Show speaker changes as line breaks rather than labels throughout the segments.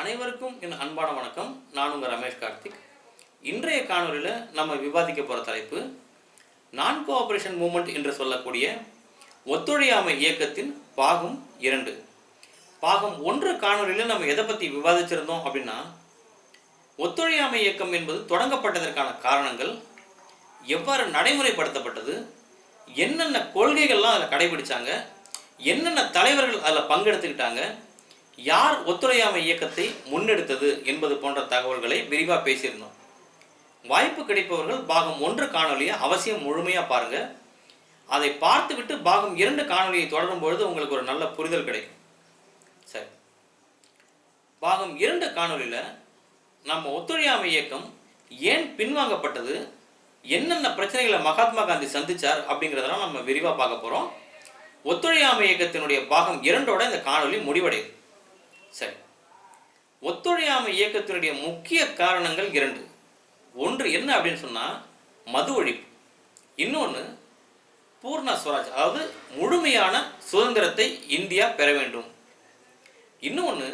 அனைவருக்கும் என் அன்பான வணக்கம். நான் உங்கள் ரமேஷ் கார்த்திக். இன்றைய காணொலியில் நம்ம விவாதிக்க போகிற தலைப்பு நான் கோஆபரேஷன் மூமெண்ட் என்று சொல்லக்கூடிய ஒத்துழையாமை இயக்கத்தின் பாகம் இரண்டு. பாகம் ஒன்று காணொலியில் நம்ம எதை பற்றி விவாதிச்சிருந்தோம் அப்படின்னா ஒத்துழையாமை இயக்கம் என்பது தொடங்கப்பட்டதற்கான காரணங்கள் எவ்வாறு நடைமுறைப்படுத்தப்பட்டது என்னென்ன கொள்கைகள்லாம் அதில் கடைபிடிச்சாங்க என்னென்ன தலைவர்கள் அதில் பங்கெடுத்துக்கிட்டாங்க யார் ஒத்துழையாமை இயக்கத்தை முன்னெடுத்தது என்பது போன்ற தகவல்களை விரிவாக பேசியிருந்தோம். வாய்ப்பு கிடைப்பவர்கள் பாகம் ஒன்று காணொலியை அவசியம் முழுமையாக பாருங்கள் அதை பார்த்துவிட்டு பாகம் இரண்டு காணொலியை தொடரும் பொழுது உங்களுக்கு ஒரு நல்ல புரிதல் கிடைக்கும். சரி. பாகம் இரண்டு காணொலியில் நம்ம ஒத்துழையாமை இயக்கம் ஏன் பின்வாங்கப்பட்டது? என்னென்ன பிரச்சனைகளை மகாத்மா காந்தி சந்திச்சார் அப்படிங்கிறதெல்லாம் நம்ம விரிவாக பார்க்க போகிறோம் ஒத்துழையாமை இயக்கத்தினுடைய பாகம் இரண்டோட இந்த காணொலி முடிவடையுது. சரி. ஒத்துழையாமை இயக்கத்தினுடைய முக்கிய காரணங்கள் இரண்டு. ஒன்று என்ன அப்படின்னு சொன்னால் மது ஒழிப்பு. இன்னொன்று பூர்ண ஸ்வராஜ் அதாவது முழுமையான சுதந்திரத்தை இந்தியா பெற வேண்டும். இன்னொன்று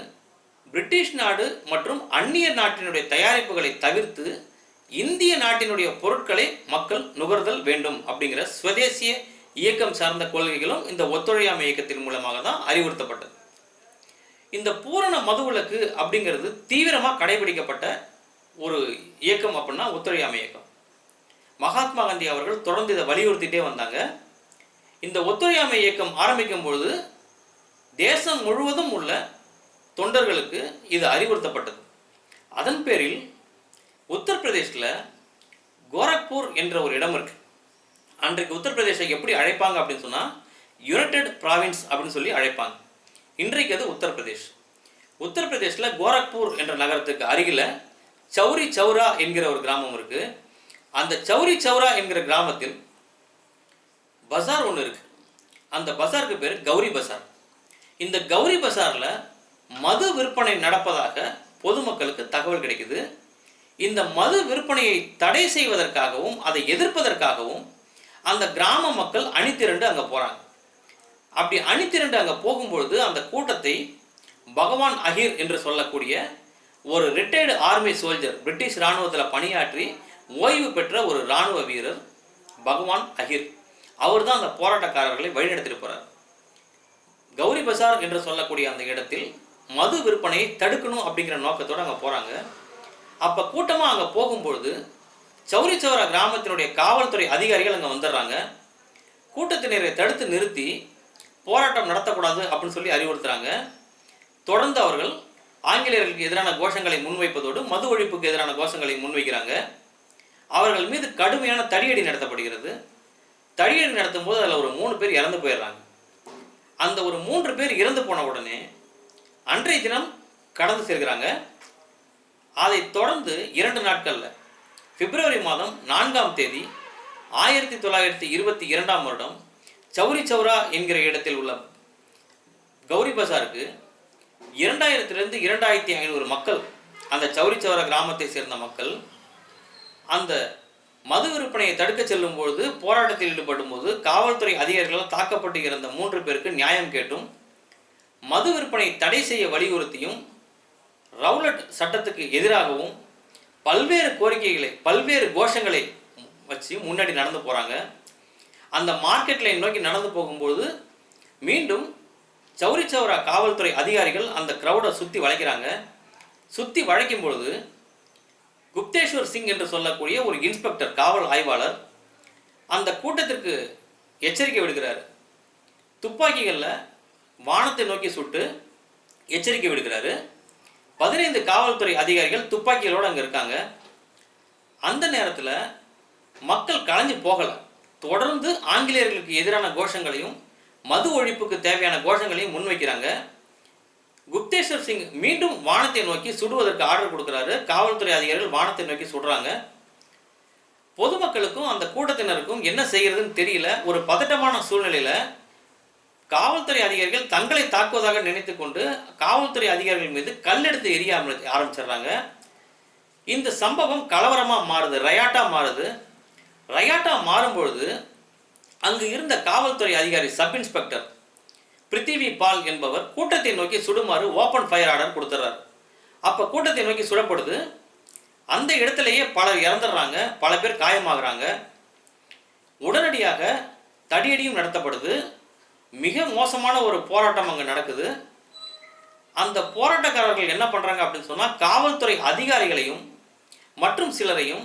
பிரிட்டிஷ் நாடு மற்றும் அந்நிய நாட்டினுடைய தயாரிப்புகளை தவிர்த்து இந்திய நாட்டினுடைய பொருட்களை மக்கள் நுகர்தல் வேண்டும் அப்படிங்கிற சுவதேசிய இயக்கம் சார்ந்த கொள்கைகளும் இந்த ஒத்துழையாமை இயக்கத்தின் மூலமாக தான் அறிவுறுத்தப்பட்டது. இந்த பூரண மதுவிலக்கு அப்படிங்கிறது தீவிரமாக கடைபிடிக்கப்பட்ட ஒரு இயக்கம் அப்படின்னா ஒத்துழையாமை இயக்கம். மகாத்மா காந்தி அவர்கள் தொடர்ந்து இதை வலியுறுத்திட்டே வந்தாங்க. இந்த ஒத்துழையாமை இயக்கம் ஆரம்பிக்கும் பொழுது தேசம் முழுவதும் உள்ள தொண்டர்களுக்கு இது அறிவுறுத்தப்பட்டது. அதன் பேரில் உத்தரப்பிரதேசில் கோரக்பூர் என்ற ஒரு இடம் இருக்கு. அன்றைக்கு உத்தரப்பிரதேசை எப்படி அழைப்பாங்க அப்படின்னு சொன்னால் யுனைடெட் ப்ராவின்ஸ் அப்படின்னு சொல்லி அழைப்பாங்க. இன்றைக்கு அது உத்தரப்பிரதேஷ். உத்தரப்பிரதேஷில் கோரக்பூர் என்ற நகரத்துக்கு அருகில் சௌரி சௌரா என்கிற ஒரு கிராமம் இருக்கு. அந்த சௌரி சௌரா என்கிற கிராமத்தில் பஜார் ஒன்று இருக்கு. அந்த பஜாருக்கு பேர் கௌரி பஜார் இந்த கௌரி பஜாரில் மது விற்பனை நடப்பதாக பொதுமக்களுக்கு தகவல் கிடைக்குது. இந்த மது விற்பனையை தடை செய்வதற்காகவும் அதை எதிர்ப்பதற்காகவும் அந்த கிராம மக்கள் அணிதிரண்டு அங்கே போகிறாங்க அப்படி அணித்திரண்டு அங்கே போகும்பொழுது அந்த கூட்டத்தை பகவான் அஹீர் என்று சொல்லக்கூடிய ஒரு ரிட்டையர்டு ஆர்மி சோல்ஜர் பிரிட்டிஷ் இராணுவத்தில் பணியாற்றி ஓய்வு பெற்ற ஒரு இராணுவ வீரர் பகவான் அஹிர். அவர் தான் அந்த போராட்டக்காரர்களை வழிநடத்திட்டு போகிறார் கௌரி பசார் என்று சொல்லக்கூடிய அந்த இடத்தில் மது விற்பனையை தடுக்கணும் அப்படிங்கிற நோக்கத்தோடு அங்கே போகிறாங்க அப்போ கூட்டமாக அங்கே போகும்பொழுது சௌரி சௌரா கிராமத்தினுடைய காவல்துறை அதிகாரிகள் அங்கே வந்துடுறாங்க. கூட்டத்தினரை தடுத்து நிறுத்தி போராட்டம் நடத்தக்கூடாது அப்படின்னு சொல்லி அறிவுறுத்துறாங்க. தொடர்ந்து அவர்கள் ஆங்கிலேயர்களுக்கு எதிரான கோஷங்களை முன்வைப்பதோடு மது ஒழிப்புக்கு எதிரான கோஷங்களை முன்வைக்கிறாங்க. அவர்கள் மீது கடுமையான தடியடி நடத்தப்படுகிறது. தடியடி நடத்தும் போது அதில் ஒரு மூணு பேர் இறந்து போயிடுறாங்க. அந்த ஒரு மூன்று பேர் இறந்து போன உடனே அன்றைய தினம் கடந்து சேர்க்கிறாங்க அதை தொடர்ந்து இரண்டு நாட்களில் பிப்ரவரி மாதம் நான்காம் தேதி ஆயிரத்தி தொள்ளாயிரத்தி இருபத்தி இரண்டாம் வருடம் சௌரி சௌரா என்கிற இடத்தில் உள்ள கௌரி பசாருக்கு இரண்டாயிரத்திலிருந்து இரண்டாயிரத்தி ஐநூறு மக்கள் அந்த சௌரி சௌரா கிராமத்தை சேர்ந்த மக்கள் அந்த மது விற்பனையை தடுக்க செல்லும் பொழுது போராட்டத்தில் ஈடுபடும் போது காவல்துறை அதிகாரிகளால் தாக்கப்பட்டு இருந்த மூன்று பேருக்கு நியாயம் கேட்டும் மது விற்பனை தடை செய்ய வலியுறுத்தியும் ரவுலட் சட்டத்துக்கு எதிராகவும் பல்வேறு கோரிக்கைகளை பல்வேறு கோஷங்களை வச்சு முன்னாடி நடந்து போகிறாங்க அந்த மார்க்கெட் லைன் நோக்கி நடந்து போகும்போது மீண்டும் சௌரி சௌரா காவல்துறை அதிகாரிகள் அந்த க்ரௌடை சுற்றி வளைக்கிறாங்க. சுற்றி வளைக்கும் பொழுது குப்தேஸ்வர் சிங் என்று சொல்லக்கூடிய ஒரு இன்ஸ்பெக்டர் காவல் ஆய்வாளர் அந்த கூட்டத்திற்கு எச்சரிக்கை விடுக்கிறார். துப்பாக்கிகளில் வானத்தை நோக்கி சுட்டு எச்சரிக்கை விடுக்கிறாரு. பதினைந்து காவல்துறை அதிகாரிகள் துப்பாக்கிகளோடு அங்கே இருக்காங்க. அந்த நேரத்தில் மக்கள் கலைஞ்சு போகலை. தொடர்ந்து ஆங்கிலேயர்களுக்கு எதிரான கோஷங்களையும் மது ஒழிப்புக்கு தேவையான கோஷங்களையும் முன்வைக்கிறாங்க. குப்தேஸ்வர் சிங் மீண்டும் வானத்தை நோக்கி சுடுவதற்கு ஆர்டர் கொடுக்குறாரு. காவல்துறை அதிகாரிகள் வானத்தை நோக்கி சுடுறாங்க. பொதுமக்களுக்கும் அந்த கூட்டத்தினருக்கும் என்ன செய்கிறதுன்னு தெரியல. ஒரு பதட்டமான சூழ்நிலையில் காவல்துறை அதிகாரிகள் தங்களை தாக்குவதாக நினைத்து கொண்டு காவல்துறை அதிகாரிகள் மீது கல்லெடுத்து எரிய ஆரம்பிச்சிடுறாங்க. இந்த சம்பவம் கலவரமாக மாறுது ரயாட்டாக மாறுது. ரயாட்டா மாறும்பொழுது அங்கு இருந்த காவல்துறை அதிகாரி சப் இன்ஸ்பெக்டர் பிருத்திவி பால் என்பவர் கூட்டத்தை நோக்கி சுடுமாறு ஓப்பன் ஃபயர் ஆர்டர் கொடுத்துறாரு. அப்போ கூட்டத்தை நோக்கி சுடப்படுது அந்த இடத்துலையே பலர் இறந்துடுறாங்க பல பேர் காயமாகறாங்க. உடனடியாக தடியடியும் நடத்தப்படுது. மிக மோசமான ஒரு போராட்டம் அங்கே நடக்குது. அந்த போராட்டக்காரர்கள் என்ன பண்ணுறாங்க அப்படின்னு சொன்னால் காவல்துறை அதிகாரிகளையும் மற்றும் சிலரையும்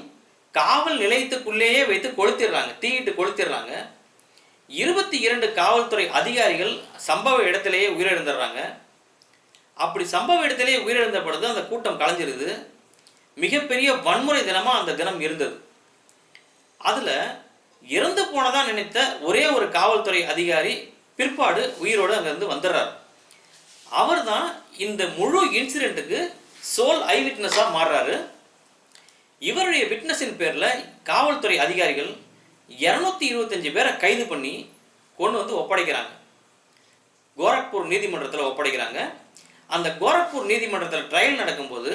காவல் நிலையத்துக்குள்ளேயே வைத்து கொளுத்திடுறாங்க தீயிட்டு கொளுத்திடுறாங்க. இருபத்தி இரண்டு காவல்துறை அதிகாரிகள் சம்பவ இடத்திலேயே உயிரிழந்துடுறாங்க. அப்படி சம்பவ இடத்திலேயே உயிரிழந்த பொழுது அந்த கூட்டம் கலைஞ்சிருது. மிகப்பெரிய வன்முறை தினமாக அந்த தினம் இருந்தது. அதில் இறந்து போனதாக நினைத்த ஒரே ஒரு காவல்துறை அதிகாரி பிற்பாடு உயிரோடு அங்கேருந்து வந்துடுறார். அவர் தான் இந்த முழு இன்சிடெண்ட்டுக்கு சோல் ஐ விட்னஸாக மாறுறாரு. இவருடைய விட்னஸின் பேரில் காவல்துறை அதிகாரிகள் இரநூத்தி இருபத்தஞ்சு பேரை கைது பண்ணி கொண்டு வந்து ஒப்படைக்கிறாங்க. கோரக்பூர் நீதிமன்றத்தில் ஒப்படைக்கிறாங்க. அந்த கோரக்பூர் நீதிமன்றத்தில் ட்ரையல் நடக்கும்போது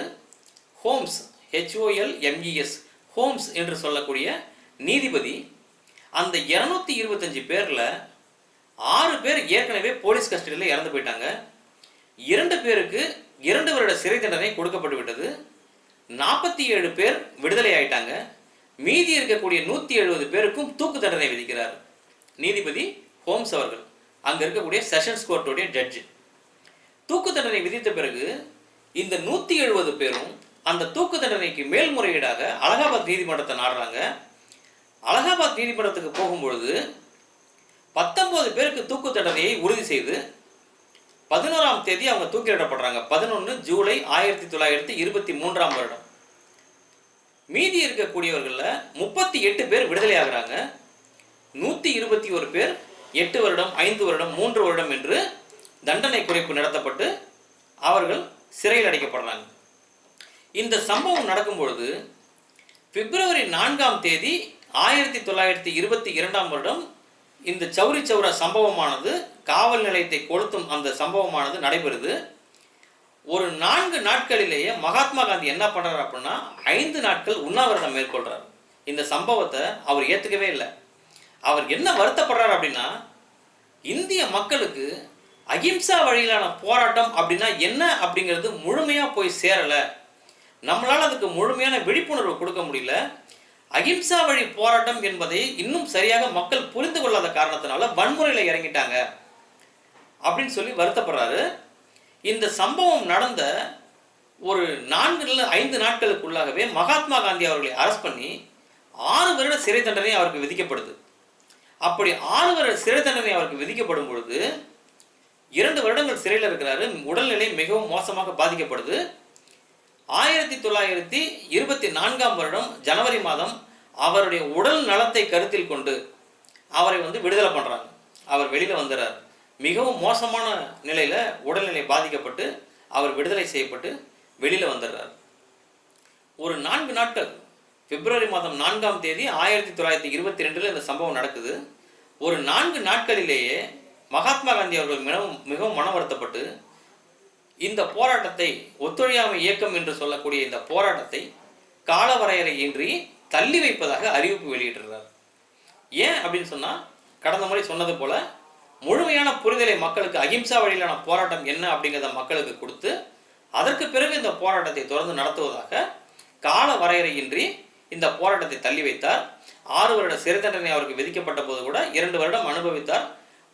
ஹோம்ஸ் ஹெச்ஓஎல் எம்இஎஸ் ஹோம்ஸ் என்று சொல்லக்கூடிய நீதிபதி அந்த இரநூத்தி இருபத்தஞ்சு பேரில் ஆறு பேர் ஏற்கனவே போலீஸ் கஸ்டடியில் இறந்து போயிட்டாங்க. இரண்டு பேருக்கு இரண்டு வருட சிறை தண்டனை கொடுக்கப்பட்டு விட்டது. நாற்பத்தி ஏழு பேர் விடுதலை ஆயிட்டாங்க. மீதி இருக்கக்கூடிய நூற்றி எழுபது பேருக்கும் தூக்கு தண்டனை விதிக்கிறார். நீதிபதி ஹோம்ஸ் அவர்கள். அங்கே இருக்கக்கூடிய செஷன்ஸ் கோர்ட்டுடைய ஜட்ஜு. தூக்கு தண்டனை விதித்த பிறகு இந்த நூற்றி எழுபது பேரும் அந்த தூக்கு தண்டனைக்கு மேல்முறையீடாக அலகாபாத் நீதிமன்றத்தை நாடுறாங்க. அலகாபாத் நீதிமன்றத்துக்கு போகும்பொழுது பத்தொன்பது பேருக்கு தூக்கு தண்டனையை உறுதி செய்து பதினோராம் தேதி அவங்க தூக்கிலிடப்படுறாங்க. பதினொன்று ஜூலை ஆயிரத்தி தொள்ளாயிரத்தி இருபத்தி மூன்றாம் வருடம். மீதி இருக்கக்கூடியவர்களில் முப்பத்தி எட்டு பேர் விடுதலை ஆகிறாங்க. நூற்றி இருபத்தி ஒரு பேர் எட்டு வருடம் ஐந்து வருடம் மூன்று வருடம் என்று தண்டனை குறைப்பு நடத்தப்பட்டு அவர்கள் சிறையில் அடைக்கப்படுறாங்க. இந்த சம்பவம் நடக்கும் பொழுது பிப்ரவரி நான்காம் தேதி ஆயிரத்தி தொள்ளாயிரத்தி இருபத்தி இரண்டாம் வருடம் இந்த சௌரி சௌரா சம்பவமானது காவல் நிலையத்தை கொளுத்தும் அந்த சம்பவமானது நடைபெறுது. ஒரு நான்கு நாட்களிலேயே மகாத்மா காந்தி என்ன பண்ணுறார் அப்படின்னா ஐந்து நாட்கள் உண்ணாவிரதம் மேற்கொள்கிறார் இந்த சம்பவத்தை அவர் ஏற்றுக்கவே இல்லை. அவர் என்ன வருத்தப்படுறாரு அப்படின்னா இந்திய மக்களுக்கு அகிம்சா வழியிலான போராட்டம் அப்படின்னா என்ன அப்படிங்கிறது முழுமையாக போய் சேரலை. நம்மளால் அதுக்கு முழுமையான விழிப்புணர்வு கொடுக்க முடியல. அகிம்சா வழி போராட்டம் என்பதை இன்னும் சரியாக மக்கள் புரிந்து கொள்ளாத காரணத்தினால வன்முறையில் இறங்கிட்டாங்க. அப்படின்னு சொல்லி வருத்தப்படுறாரு. இந்த சம்பவம் நடந்த ஒரு நான்கு ஐந்து நாட்களுக்குள்ளாகவே மகாத்மா காந்தி அவர்களை அரெஸ்ட் பண்ணி ஆறு வருட சிறை தண்டனை அவருக்கு விதிக்கப்படுது. அப்படி ஆறு வருட சிறை தண்டனை அவருக்கு விதிக்கப்படும் பொழுது இரண்டு வருடங்கள் சிறையில் இருக்கிறாரு. உடல்நிலை மிகவும் மோசமாக பாதிக்கப்படுது. ஆயிரத்தி தொள்ளாயிரத்தி இருபத்தி நான்காம் வருடம் ஜனவரி மாதம் அவருடைய உடல் நலத்தை கருத்தில் கொண்டு அவரை வந்து விடுதலை பண்ணுறாங்க அவர் வெளியில் வந்துடுறார் மிகவும் மோசமான நிலையில் உடல்நிலை பாதிக்கப்பட்டு அவர் விடுதலை செய்யப்பட்டு வெளியில் வந்துடுறார். ஒரு நான்கு நாட்கள் பிப்ரவரி மாதம் நான்காம் தேதி ஆயிரத்தி தொள்ளாயிரத்தி இருபத்தி ரெண்டில் இந்த சம்பவம் நடக்குது. ஒரு நான்கு நாட்களிலேயே மகாத்மா காந்தி அவர்கள் மிகவும் மிகவும் மன வருத்தப்பட்டு இந்த போராட்டத்தை ஒத்துழையாமை இயக்கம் என்று சொல்லக்கூடிய இந்த போராட்டத்தை காலவரையறையின்றி தள்ளி வைப்பதாக அறிவிப்பு வெளியிட்டுறார் ஏன் அப்படின்னு சொன்னால் கடந்த முறை சொன்னது போல முழுமையான புரிதலை மக்களுக்கு அகிம்சா வழியிலான போராட்டம் என்ன அப்படிங்கிறத மக்களுக்கு கொடுத்து அதற்கு பிறகு இந்த போராட்டத்தை தொடர்ந்து நடத்துவதாக கால வரையறையின்றி இந்த போராட்டத்தை தள்ளி வைத்தார். ஆறு வருட சிறை தண்டனை அவருக்கு விதிக்கப்பட்ட போது கூட இரண்டு வருடம் அனுபவித்தார்.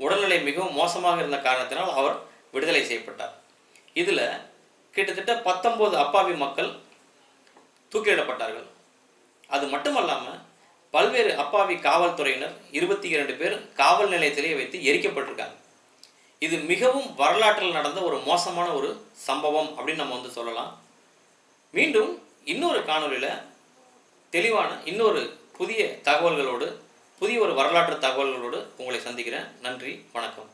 உடல்நிலை மிகவும் மோசமாக இருந்த காரணத்தினால் அவர் விடுதலை செய்யப்பட்டார். இதில் கிட்டத்தட்ட பத்தொன்பது அப்பாவி மக்கள் தூக்கிலிடப்பட்டார்கள். அது மட்டுமல்லாமல் பல்வேறு அப்பாவி காவல்துறையினர் இருபத்தி இரண்டு பேர் காவல் நிலையத்திலேயே வைத்து எரிக்கப்பட்டிருக்காங்க. இது மிகவும் வரலாற்றில் நடந்த ஒரு மோசமான ஒரு சம்பவம் அப்படின்னு நம்ம வந்து சொல்லலாம். மீண்டும் இன்னொரு காணொளியில் தெளிவான இன்னொரு புதிய தகவல்களோடு புதிய ஒரு வரலாற்று தகவல்களோடு உங்களை சந்திக்கிறேன். நன்றி வணக்கம்.